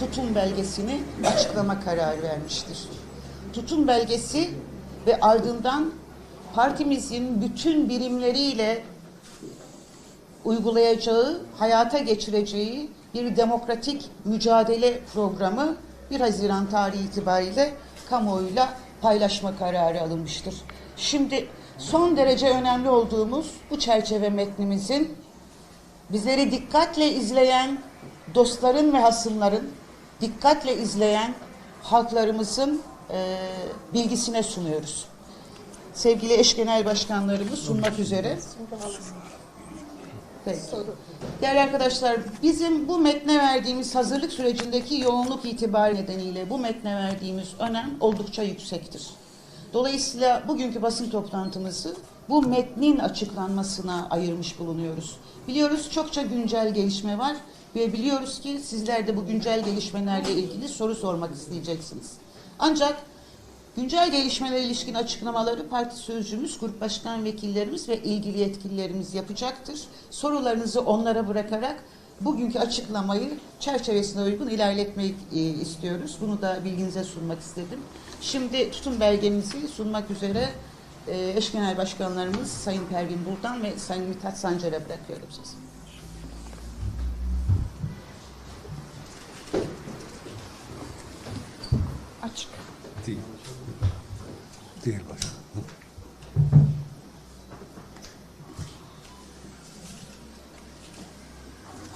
tutum belgesini açıklama kararı vermiştir. Tutum belgesi ve ardından partimizin bütün birimleriyle uygulayacağı, hayata geçireceği bir demokratik mücadele programı 1 Haziran tarihi itibariyle kamuoyuyla paylaşma kararı alınmıştır. Şimdi son derece önemli olduğumuz bu çerçeve metnimizin bizleri dikkatle izleyen dostların ve hasımların, dikkatle izleyen halklarımızın e, bilgisine sunuyoruz. Sevgili eş genel başkanlarımız sunmak üzere. Peki. Değerli arkadaşlar, bizim bu metne verdiğimiz hazırlık sürecindeki yoğunluk itibar nedeniyle bu metne verdiğimiz önem oldukça yüksektir. Dolayısıyla bugünkü basın toplantımızı bu metnin açıklanmasına ayırmış bulunuyoruz. Biliyoruz çokça güncel gelişme var ve biliyoruz ki sizler de bu güncel gelişmelerle ilgili soru sormak isteyeceksiniz. Ancak Güncel gelişmelere ilişkin açıklamaları parti sözcümüz, grup başkan vekillerimiz ve ilgili yetkililerimiz yapacaktır. Sorularınızı onlara bırakarak bugünkü açıklamayı çerçevesine uygun ilerletmeyi e, istiyoruz. Bunu da bilginize sunmak istedim. Şimdi tutum belgemizi sunmak üzere e, eş genel başkanlarımız Sayın Pervin Buldan ve Sayın Mithat Sancar'a bırakıyorum sizi. Değil. Değil başkanım.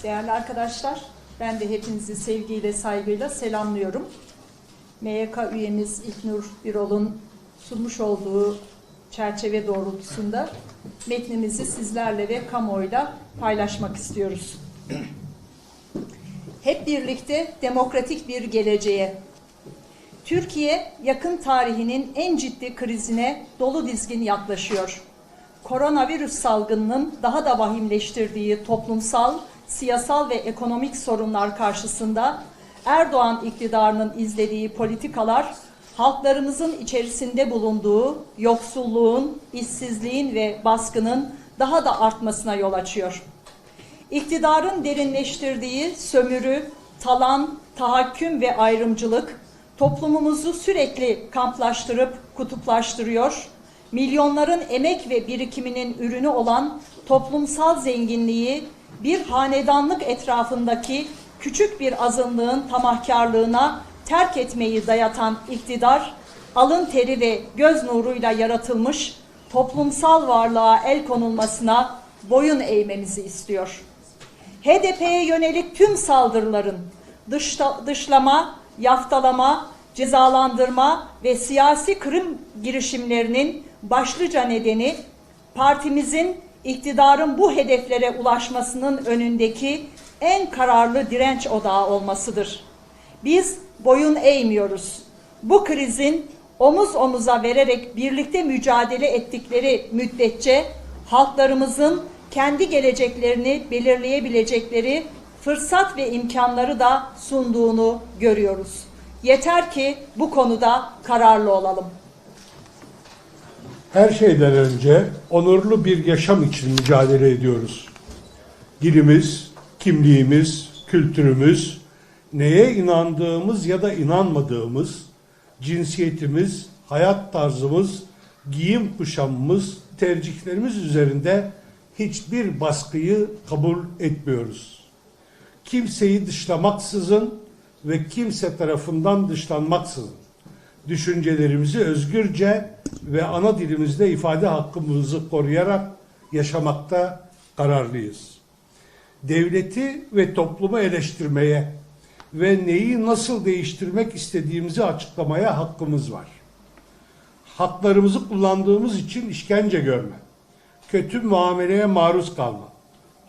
Değerli arkadaşlar, ben de hepinizi sevgiyle, saygıyla selamlıyorum. MYK üyemiz İlknur Birol'un sunmuş olduğu çerçeve doğrultusunda metnimizi sizlerle ve kamuoyuyla paylaşmak istiyoruz. Hep birlikte demokratik bir geleceğe, Türkiye yakın tarihinin en ciddi krizine dolu dizgin yaklaşıyor. Koronavirüs salgınının daha da vahimleştirdiği toplumsal, siyasal ve ekonomik sorunlar karşısında Erdoğan iktidarının izlediği politikalar halklarımızın içerisinde bulunduğu yoksulluğun, işsizliğin ve baskının daha da artmasına yol açıyor. İktidarın derinleştirdiği sömürü, talan, tahakküm ve ayrımcılık toplumumuzu sürekli kamplaştırıp kutuplaştırıyor. Milyonların emek ve birikiminin ürünü olan toplumsal zenginliği bir hanedanlık etrafındaki küçük bir azınlığın tamahkarlığına terk etmeyi dayatan iktidar, alın teri ve göz nuruyla yaratılmış toplumsal varlığa el konulmasına boyun eğmemizi istiyor. HDP'ye yönelik tüm saldırıların dışta, dışlama, yaftalama, cezalandırma ve siyasi kırım girişimlerinin başlıca nedeni partimizin iktidarın bu hedeflere ulaşmasının önündeki en kararlı direnç odağı olmasıdır. Biz boyun eğmiyoruz. Bu krizin omuz omuza vererek birlikte mücadele ettikleri müddetçe halklarımızın kendi geleceklerini belirleyebilecekleri fırsat ve imkanları da sunduğunu görüyoruz. Yeter ki bu konuda kararlı olalım. Her şeyden önce onurlu bir yaşam için mücadele ediyoruz. Dilimiz, kimliğimiz, kültürümüz, neye inandığımız ya da inanmadığımız, cinsiyetimiz, hayat tarzımız, giyim kuşamımız, tercihlerimiz üzerinde hiçbir baskıyı kabul etmiyoruz. Kimseyi dışlamaksızın ve kimse tarafından dışlanmaksızın düşüncelerimizi özgürce ve ana dilimizde ifade hakkımızı koruyarak yaşamakta kararlıyız. Devleti ve toplumu eleştirmeye ve neyi nasıl değiştirmek istediğimizi açıklamaya hakkımız var. Haklarımızı kullandığımız için işkence görme, kötü muameleye maruz kalma,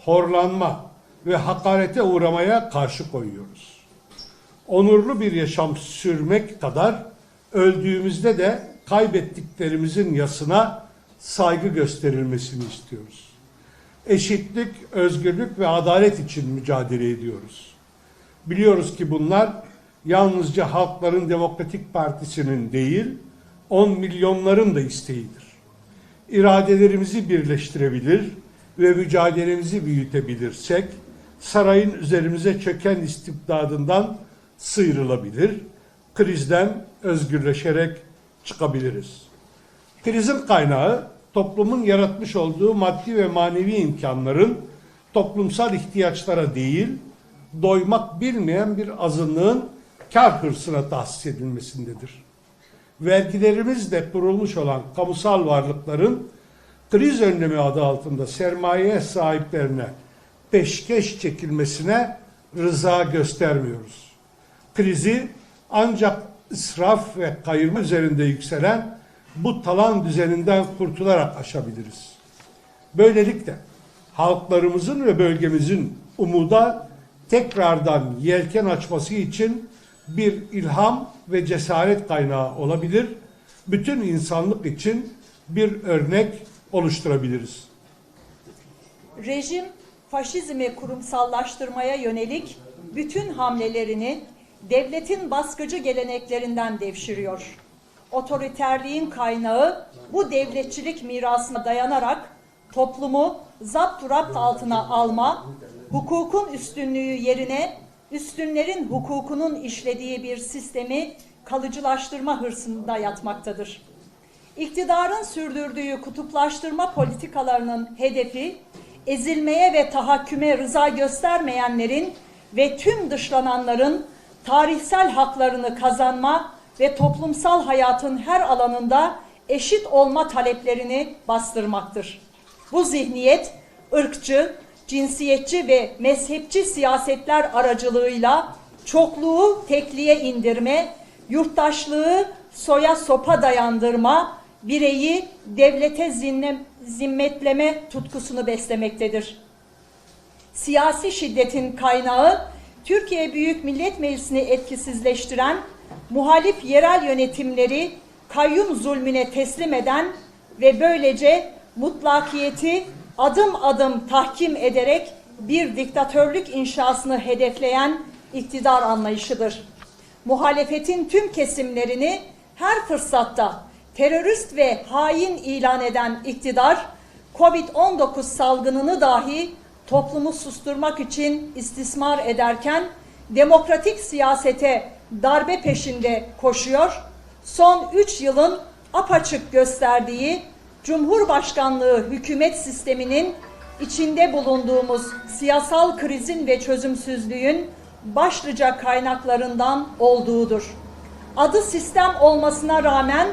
horlanma ve hakarete uğramaya karşı koyuyoruz onurlu bir yaşam sürmek kadar öldüğümüzde de kaybettiklerimizin yasına saygı gösterilmesini istiyoruz. Eşitlik, özgürlük ve adalet için mücadele ediyoruz. Biliyoruz ki bunlar yalnızca Halkların Demokratik Partisi'nin değil, 10 milyonların da isteğidir. İradelerimizi birleştirebilir ve mücadelemizi büyütebilirsek, sarayın üzerimize çöken istibdadından sıyrılabilir, krizden özgürleşerek çıkabiliriz. Krizin kaynağı toplumun yaratmış olduğu maddi ve manevi imkanların toplumsal ihtiyaçlara değil, doymak bilmeyen bir azınlığın kar hırsına tahsis edilmesindedir. Vergilerimizle kurulmuş olan kamusal varlıkların kriz önlemi adı altında sermaye sahiplerine peşkeş çekilmesine rıza göstermiyoruz. Krizi ancak israf ve kayırma üzerinde yükselen bu talan düzeninden kurtularak aşabiliriz. Böylelikle halklarımızın ve bölgemizin umuda tekrardan yelken açması için bir ilham ve cesaret kaynağı olabilir. Bütün insanlık için bir örnek oluşturabiliriz. Rejim faşizmi kurumsallaştırmaya yönelik bütün hamlelerini devletin baskıcı geleneklerinden devşiriyor. Otoriterliğin kaynağı bu devletçilik mirasına dayanarak toplumu zapt altına alma, hukukun üstünlüğü yerine üstünlerin hukukunun işlediği bir sistemi kalıcılaştırma hırsında yatmaktadır. İktidarın sürdürdüğü kutuplaştırma politikalarının hedefi ezilmeye ve tahakküme rıza göstermeyenlerin ve tüm dışlananların tarihsel haklarını kazanma ve toplumsal hayatın her alanında eşit olma taleplerini bastırmaktır. Bu zihniyet ırkçı, cinsiyetçi ve mezhepçi siyasetler aracılığıyla çokluğu tekliğe indirme, yurttaşlığı soya sopa dayandırma, bireyi devlete zinne, zimmetleme tutkusunu beslemektedir. Siyasi şiddetin kaynağı Türkiye Büyük Millet Meclisi'ni etkisizleştiren muhalif yerel yönetimleri kayyum zulmüne teslim eden ve böylece mutlakiyeti adım adım tahkim ederek bir diktatörlük inşasını hedefleyen iktidar anlayışıdır. Muhalefetin tüm kesimlerini her fırsatta terörist ve hain ilan eden iktidar, Covid-19 salgınını dahi toplumu susturmak için istismar ederken demokratik siyasete darbe peşinde koşuyor. Son 3 yılın apaçık gösterdiği Cumhurbaşkanlığı hükümet sisteminin içinde bulunduğumuz siyasal krizin ve çözümsüzlüğün başlıca kaynaklarından olduğudur. Adı sistem olmasına rağmen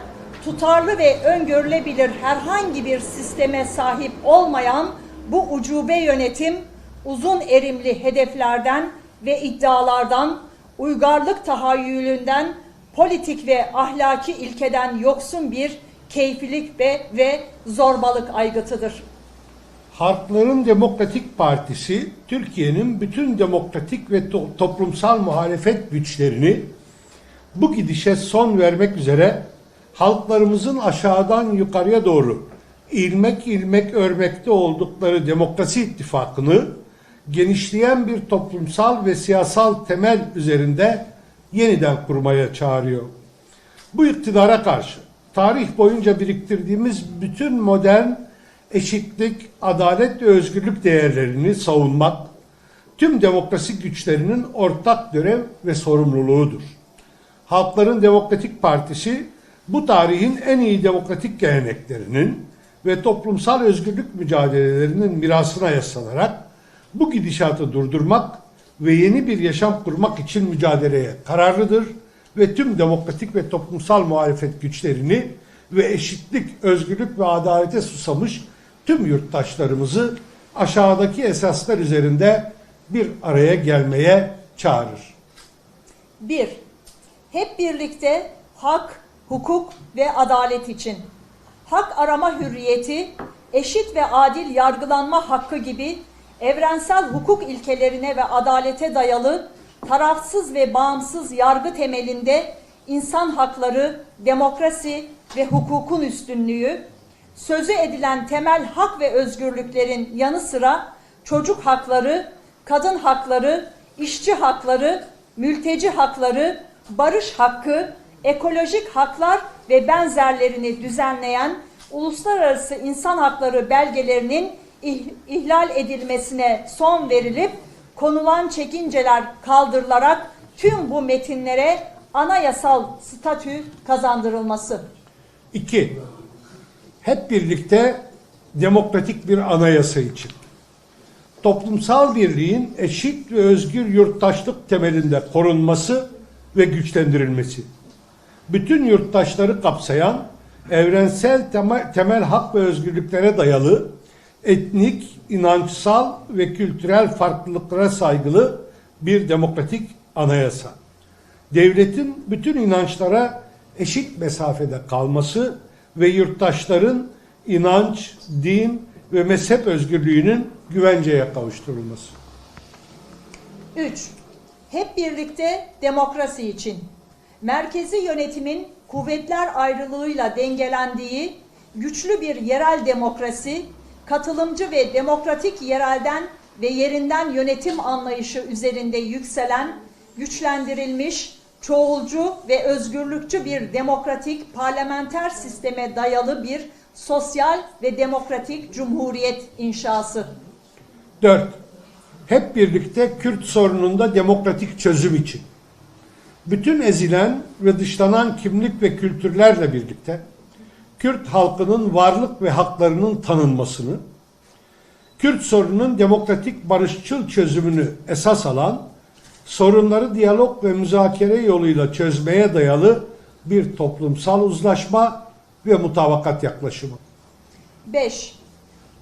tutarlı ve öngörülebilir herhangi bir sisteme sahip olmayan bu ucube yönetim uzun erimli hedeflerden ve iddialardan, uygarlık tahayyülünden, politik ve ahlaki ilkeden yoksun bir keyfilik ve, ve zorbalık aygıtıdır. Halkların Demokratik Partisi, Türkiye'nin bütün demokratik ve to- toplumsal muhalefet güçlerini bu gidişe son vermek üzere halklarımızın aşağıdan yukarıya doğru ilmek ilmek örmekte oldukları demokrasi ittifakını genişleyen bir toplumsal ve siyasal temel üzerinde yeniden kurmaya çağırıyor. Bu iktidara karşı tarih boyunca biriktirdiğimiz bütün modern eşitlik, adalet ve özgürlük değerlerini savunmak tüm demokrasi güçlerinin ortak görev ve sorumluluğudur. Halkların Demokratik Partisi bu tarihin en iyi demokratik geleneklerinin ve toplumsal özgürlük mücadelelerinin mirasına yaslanarak bu gidişatı durdurmak ve yeni bir yaşam kurmak için mücadeleye kararlıdır ve tüm demokratik ve toplumsal muhalefet güçlerini ve eşitlik, özgürlük ve adalete susamış tüm yurttaşlarımızı aşağıdaki esaslar üzerinde bir araya gelmeye çağırır. 1. Hep birlikte hak, hukuk ve adalet için. Hak arama hürriyeti, eşit ve adil yargılanma hakkı gibi evrensel hukuk ilkelerine ve adalete dayalı tarafsız ve bağımsız yargı temelinde insan hakları, demokrasi ve hukukun üstünlüğü, sözü edilen temel hak ve özgürlüklerin yanı sıra çocuk hakları, kadın hakları, işçi hakları, mülteci hakları, barış hakkı, ekolojik haklar ve benzerlerini düzenleyen uluslararası insan hakları belgelerinin ih- ihlal edilmesine son verilip konulan çekinceler kaldırılarak tüm bu metinlere anayasal statü kazandırılması. 2. Hep birlikte demokratik bir anayasa için. Toplumsal birliğin eşit ve özgür yurttaşlık temelinde korunması ve güçlendirilmesi. Bütün yurttaşları kapsayan evrensel temel, hak ve özgürlüklere dayalı etnik, inançsal ve kültürel farklılıklara saygılı bir demokratik anayasa devletin bütün inançlara eşit mesafede kalması ve yurttaşların inanç, din ve mezhep özgürlüğünün güvenceye kavuşturulması. 3. Hep birlikte demokrasi için. Merkezi yönetimin kuvvetler ayrılığıyla dengelendiği güçlü bir yerel demokrasi, katılımcı ve demokratik yerelden ve yerinden yönetim anlayışı üzerinde yükselen, güçlendirilmiş, çoğulcu ve özgürlükçü bir demokratik parlamenter sisteme dayalı bir sosyal ve demokratik cumhuriyet inşası. 4. Hep birlikte Kürt sorununda demokratik çözüm için. Bütün ezilen ve dışlanan kimlik ve kültürlerle birlikte Kürt halkının varlık ve haklarının tanınmasını, Kürt sorununun demokratik barışçıl çözümünü esas alan, sorunları diyalog ve müzakere yoluyla çözmeye dayalı bir toplumsal uzlaşma ve mutabakat yaklaşımı. 5.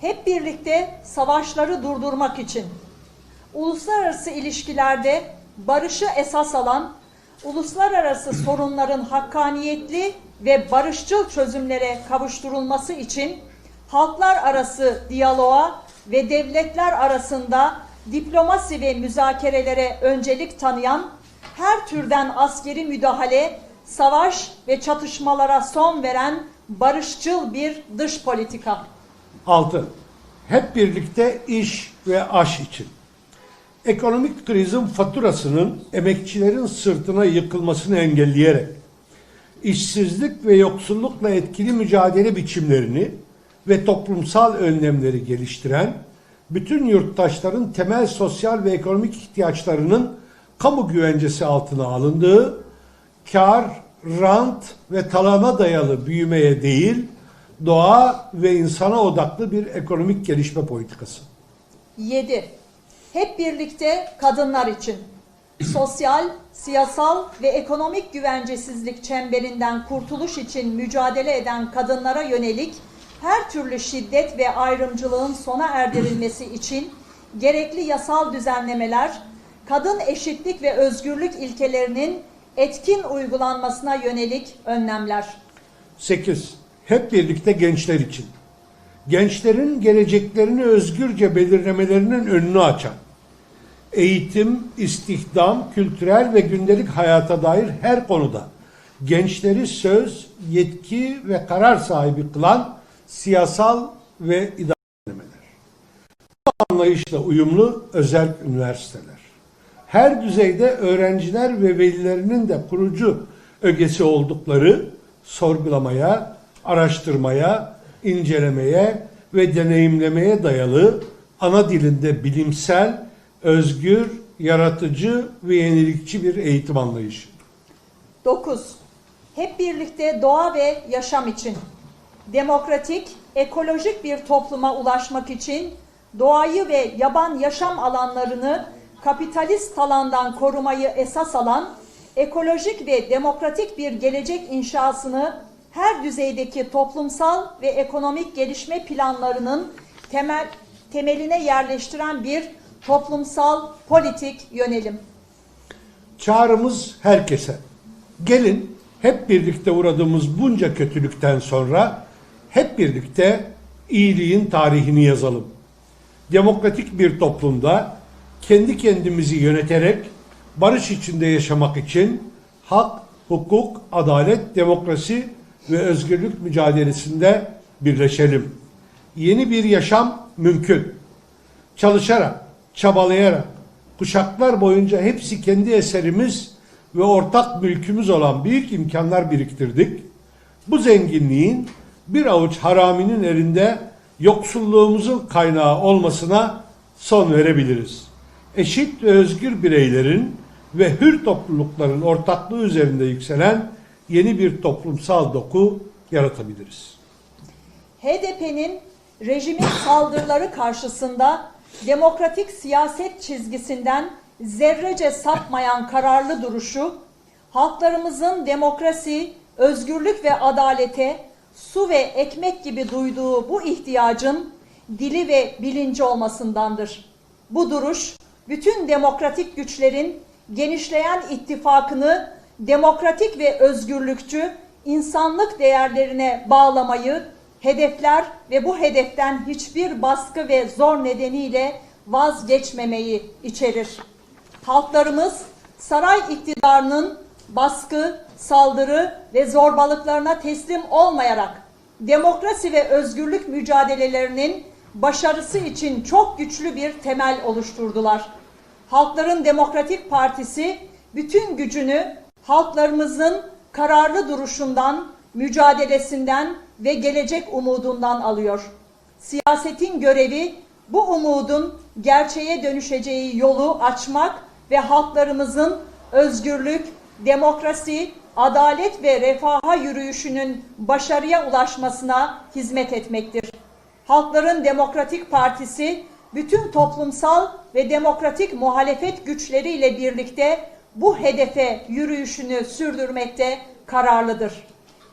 Hep birlikte savaşları durdurmak için uluslararası ilişkilerde barışı esas alan, uluslararası sorunların hakkaniyetli ve barışçıl çözümlere kavuşturulması için halklar arası diyaloğa ve devletler arasında diplomasi ve müzakerelere öncelik tanıyan, her türden askeri müdahale, savaş ve çatışmalara son veren barışçıl bir dış politika. 6. Hep birlikte iş ve aş için. Ekonomik krizin faturasının emekçilerin sırtına yıkılmasını engelleyerek işsizlik ve yoksullukla etkili mücadele biçimlerini ve toplumsal önlemleri geliştiren bütün yurttaşların temel sosyal ve ekonomik ihtiyaçlarının kamu güvencesi altına alındığı kar, rant ve talana dayalı büyümeye değil, doğa ve insana odaklı bir ekonomik gelişme politikası. 7. Hep birlikte kadınlar için sosyal, siyasal ve ekonomik güvencesizlik çemberinden kurtuluş için mücadele eden kadınlara yönelik her türlü şiddet ve ayrımcılığın sona erdirilmesi için gerekli yasal düzenlemeler, kadın eşitlik ve özgürlük ilkelerinin etkin uygulanmasına yönelik önlemler. 8. Hep birlikte gençler için. Gençlerin geleceklerini özgürce belirlemelerinin önünü açan, eğitim, istihdam, kültürel ve gündelik hayata dair her konuda gençleri söz, yetki ve karar sahibi kılan siyasal ve idari düzenlemeler. Bu anlayışla uyumlu özel üniversiteler. Her düzeyde öğrenciler ve velilerinin de kurucu ögesi oldukları sorgulamaya, araştırmaya, incelemeye ve deneyimlemeye dayalı ana dilinde bilimsel, özgür, yaratıcı ve yenilikçi bir eğitim anlayışı. 9. Hep birlikte doğa ve yaşam için demokratik, ekolojik bir topluma ulaşmak için doğayı ve yaban yaşam alanlarını kapitalist talandan korumayı esas alan ekolojik ve demokratik bir gelecek inşasını her düzeydeki toplumsal ve ekonomik gelişme planlarının temel temeline yerleştiren bir toplumsal politik yönelim. Çağrımız herkese. Gelin hep birlikte uğradığımız bunca kötülükten sonra hep birlikte iyiliğin tarihini yazalım. Demokratik bir toplumda kendi kendimizi yöneterek barış içinde yaşamak için hak, hukuk, adalet, demokrasi ve özgürlük mücadelesinde birleşelim. Yeni bir yaşam mümkün. Çalışarak, çabalayarak, kuşaklar boyunca hepsi kendi eserimiz ve ortak mülkümüz olan büyük imkanlar biriktirdik. Bu zenginliğin bir avuç haraminin elinde yoksulluğumuzun kaynağı olmasına son verebiliriz. Eşit ve özgür bireylerin ve hür toplulukların ortaklığı üzerinde yükselen yeni bir toplumsal doku yaratabiliriz. HDP'nin rejimin saldırıları karşısında demokratik siyaset çizgisinden zerrece sapmayan kararlı duruşu, halklarımızın demokrasi, özgürlük ve adalete su ve ekmek gibi duyduğu bu ihtiyacın dili ve bilinci olmasındandır. Bu duruş, bütün demokratik güçlerin genişleyen ittifakını demokratik ve özgürlükçü insanlık değerlerine bağlamayı hedefler ve bu hedeften hiçbir baskı ve zor nedeniyle vazgeçmemeyi içerir. Halklarımız saray iktidarının baskı, saldırı ve zorbalıklarına teslim olmayarak demokrasi ve özgürlük mücadelelerinin başarısı için çok güçlü bir temel oluşturdular. Halkların Demokratik Partisi bütün gücünü halklarımızın kararlı duruşundan, mücadelesinden ve gelecek umudundan alıyor. Siyasetin görevi bu umudun gerçeğe dönüşeceği yolu açmak ve halklarımızın özgürlük, demokrasi, adalet ve refaha yürüyüşünün başarıya ulaşmasına hizmet etmektir. Halkların Demokratik Partisi bütün toplumsal ve demokratik muhalefet güçleriyle birlikte bu hedefe yürüyüşünü sürdürmekte kararlıdır.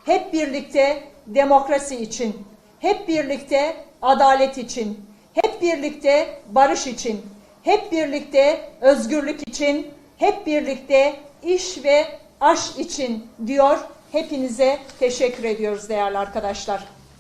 Hep birlikte demokrasi için, hep birlikte adalet için, hep birlikte barış için, hep birlikte özgürlük için, hep birlikte iş ve aş için diyor. Hepinize teşekkür ediyoruz değerli arkadaşlar.